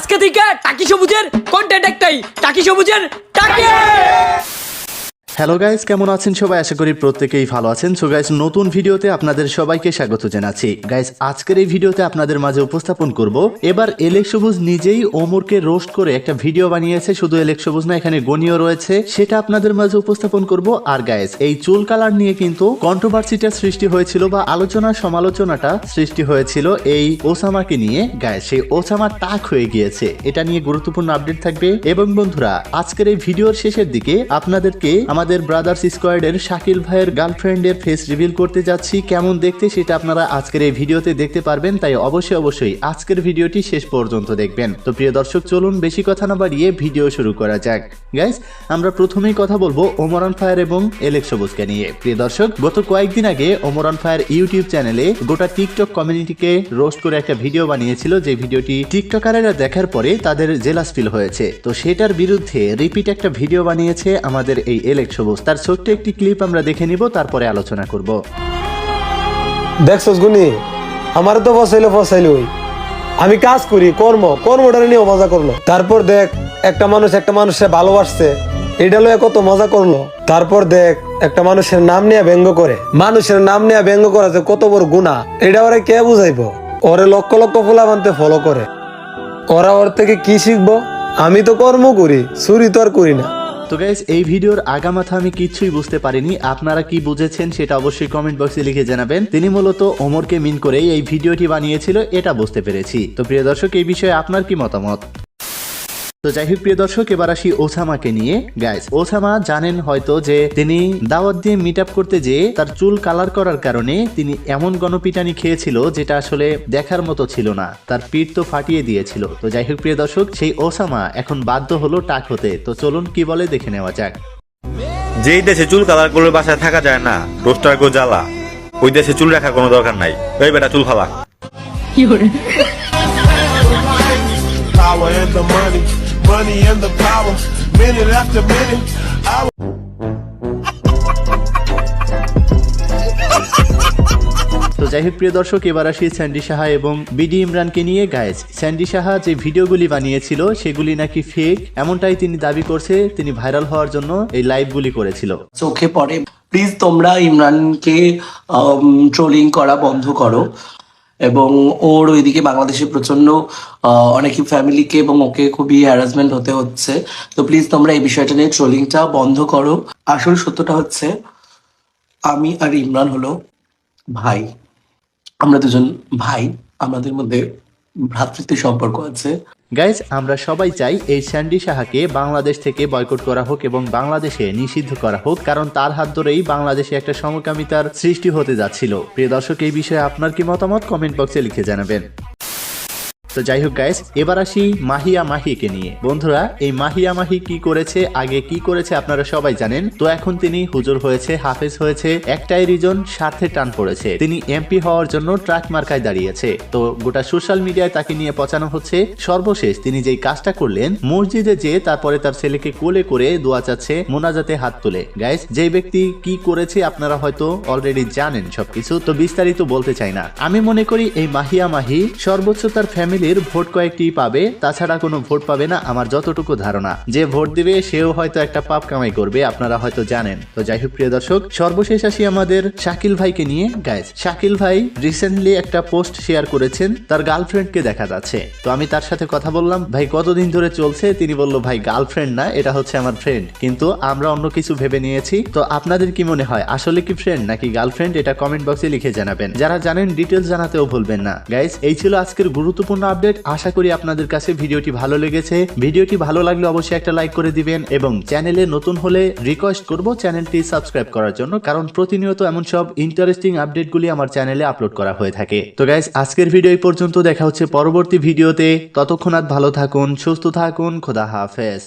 আজকে থেকে টাকি সবুজের কন্টেন্ট একটাই টাকি সবুজের টাকি! হ্যালো গাইস কেমন আছেন সবাই? আশা করি প্রত্যেকেই ভালো আছেন। সো গাইস নতুন ভিডিওতে আপনাদের সবাইকে স্বাগত জানাচ্ছি। গাইস আজকের এই ভিডিওতে আপনাদের মাঝে উপস্থাপন করব। এবার এলেক সবুজ নিজেই ওমরকে রোস্ট করে একটা ভিডিও বানিয়েছে। শুধু এলেক সবুজ না, এখানে গনিও রয়েছে। সেটা আপনাদের মাঝে উপস্থাপন করব। আর গাইস এই চুল কালার নিয়ে কিন্তু কন্ট্রোভার্সিটা সৃষ্টি হয়েছিল বা আলোচনা সমালোচনাটা সৃষ্টি হয়েছিল এই ওসামাকে নিয়ে। গাইস সেই ওসামা টাক হয়ে গিয়েছে। এটা নিয়ে গুরুত্বপূর্ণ আপডেট থাকবে। এবং বন্ধুরা, আজকের এই ভিডিওর শেষের দিকে আপনাদেরকে আমাদের ব্রাদার্স স্কোয়াডের শাকিল ভাইয়ের গার্লফ্রেন্ডের ফেস রিভিল করতে যাচ্ছি। কেমন দেখতে সেটা আপনারা আজকের এই ভিডিওতে দেখতে পারবেন, তাই অবশ্যই অবশ্যই আজকের ভিডিওটি শেষ পর্যন্ত দেখবেন। তো প্রিয় দর্শক, চলুন বেশি কথা না বাড়িয়ে ভিডিও শুরু করা যাক। গাইস আমরা প্রথমেই কথা বলব ওমরান ফায়ার এবং এলেক সবুজকে নিয়ে। প্রিয় দর্শক, গত কয়েকদিন আগে ওমরান ফায়ার ইউটিউব চ্যানেলে গোটা টিকটক কমিউনিটিকে রোস্ট করে একটা ভিডিও বানিয়েছিল। যে ভিডিওটি টিকটকারেরা দেখার পরে তাদের জেলাস ফিল হয়েছে। তো সেটার বিরুদ্ধে রিপিট একটা ভিডিও বানিয়েছে আমাদের এই এলেক সবুজ। তার ছোট্ট একটি ক্লিপ আমরা দেখে নিব, তারপরে আলোচনা করব। দেখছস গুনি আমার তো ফসাইলো ফসাইলো আমি কাজ করি, কর্ম কর্মটা নিয়ে মজা করল। তারপর দেখ, একটা মানুষ একটা মানুষে ভালোবাসছে, এটা লয়ে কত মজা করল। তারপর দেখ, একটা মানুষের নাম নিয়ে ব্যঙ্গ করে। মানুষের নাম নিয়ে ব্যঙ্গ করা যে কত বড় গুণা, এটা ওরা কে বুঝাইবো? ওরে লক্ষ লক্ষ ফুলা বানতে ফলো করে। ওরা ওর থেকে কি শিখব? আমি তো কর্ম করি, চুরি তো আর করি না। তো গাইজ এই ভিডিওর আগামাথা আমি কিছুই বুঝতে পারিনি। আপনারা কি বুঝেছেন সেটা অবশ্যই কমেন্ট বক্সে লিখে জানাবেন। তিনি মূলত ওমরকে মিন করেই এই ভিডিওটি বানিয়েছিল, এটা বুঝতে পেরেছি। তো প্রিয় দর্শক, এই বিষয়ে আপনার কি মতামত? তো যাই হোক প্রিয় দর্শক এবার আসি ওসামাকে নিয়ে। গাইস ওসামা জানেন হয়তো যে তিনি দাওয়াত দিয়ে মিট আপ করতে যেয়ে তার চুল কালার করার কারণে তিনি এমন গণপিটানি খেয়েছিল যেটা আসলে দেখার মতো ছিল না। তার পিঠ তো ফাটিয়ে দিয়েছিল। তো যাই হোক প্রিয় দর্শক সেই ওসামা এখন বাধ্য হলো টাক হতে। তো চলুন কি বলে দেখে নেওয়া যাক। যেই দেশে চুল কালার করলে বাসায় থাকা যায় না রোস্টার গো জ্বালা। ওই দেশে চুল রাখার কোনো দরকার নাই। ওই বেটা চুল ফালা। কি money, and the power. Minute after minute, hour. তো যাই হোক প্রিয় দর্শক এবার আসি স্যান্ডি সাহা এবং বিডি ইমরানকে নিয়ে গায়েস স্যান্ডি সাহা যে ভিডিওগুলি বানিয়েছিল সেগুলি নাকি ফেক এমনটাই তিনি দাবি করছে তিনি ভাইরাল হওয়ার জন্য এই লাইভগুলি করেছিল চোখে পড়ে প্লিজ তোমরা ইমরানকে ট্রোলিং করা বন্ধ করো এবং ওর ওইদিকে বাংলাদেশে প্রচণ্ড অনেকে ফ্যামিলিকে এবং ওকে খুবই হ্যারাসমেন্ট হতে হচ্ছে। তো প্লিজ তোমরা এই বিষয়টা নিয়ে ট্রোলিংটা বন্ধ করো। আসল সত্যটা হচ্ছে, আমি আর ইমরান হলো ভাই। আমরা দুজন ভাই, আমাদের মধ্যে ভ্রাতৃত্বের সম্পর্ক আছে। গাইজ আমরা সবাই চাই এই স্যান্ডি সাহাকে বাংলাদেশ থেকে বয়কট করা হোক এবং বাংলাদেশে নিষিদ্ধ করা হোক, কারণ তার হাত ধরেই বাংলাদেশে একটা সমকামিতার সৃষ্টি হতে যাচ্ছিল। প্রিয় দর্শক, এই বিষয়ে আপনার কি মতামত? কমেন্ট বক্সে লিখে জানাবেন। তো যাই হোক গাইস এবার আসি মাহিয়া মাহিকে নিয়ে। বন্ধুরা, এই মাহিয়া মাহি কি করেছে, আগে কি করেছে আপনারা সবাই জানেন। তো এখন তিনি হুজুর হয়েছে, হাফেজ হয়েছে, একটাই রিজন স্বার্থে টান পড়েছে। তিনি এমপি হওয়ার জন্য ট্রাক মার্কায় দাঁড়িয়েছে। তো গোটা সোশ্যাল মিডিয়ায় তাকে নিয়ে পচানো হচ্ছে। সর্বশেষ তিনি যেই কাজটা করলেন, মসজিদে যে তারপরে তার ছেলেকে কোলে করে দোয়া চাচ্ছে, মোনাজাতে হাত তুলে। গাইস যে ব্যক্তি কি করেছে আপনারা হয়তো অলরেডি জানেন সবকিছু, তো বিস্তারিত বলতে চাই না। আমি মনে করি এই মাহিয়া মাহি সর্বোচ্চ তার ফ্যামিলির ভোট কয়েকটি পাবে, তাছাড়া কোনো ভোট পাবে না আমার যতটুকু ধারণা। যে ভোট দিবে, সেও হয়তো একটা পাপ কামাই করবে, আপনারা হয়তো জানেন। তো যাই হোক, প্রিয় দর্শক, সর্বশেষ আসি আমাদের শাকিল ভাইকে নিয়ে। গাইজ শাকিল ভাই রিসেন্টলি একটা পোস্ট শেয়ার করেছেন, তার গার্লফ্রেন্ডকে দেখা যাচ্ছে। তো আমি তার সাথে কথা বললাম, ভাই, কতদিন ধরে চলছে? তিনি বলল, ভাই গার্লফ্রেন্ড না, এটা হচ্ছে আমার ফ্রেন্ড কিন্তু আমরা অন্য কিছু ভেবে নিয়েছি। তো আপনাদের কি মনে হয়, আসলে কি ফ্রেন্ড নাকি গার্লফ্রেন্ড এটা কমেন্ট বক্সে লিখে জানাবেন। যারা জানেন ডিটেলস জানাতেও ভুলবেন না। গাইজ এই ছিল আজকের গুরুত্বপূর্ণ আপডেট। আশা করি আপনাদের কাছে ভিডিওটি ভালো লেগেছে। ভিডিওটি ভালো লাগলে অবশ্যই একটা লাইক করে দিবেন এবং চ্যানেলে নতুন হলে রিকোয়েস্ট করব চ্যানেলটি সাবস্ক্রাইব করার জন্য, কারণ প্রতিনিয়ত এমন সব ইন্টারেস্টিং আপডেটগুলি আমার চ্যানেলে আপলোড করা হয়ে থাকে। তো গাইজ আজকের ভিডিও পর্যন্ত। দেখা হচ্ছে পরবর্তী ভিডিওতে ততক্ষণাৎ ভালো থাকুন, সুস্থ থাকুন, খোদা হাফেজ।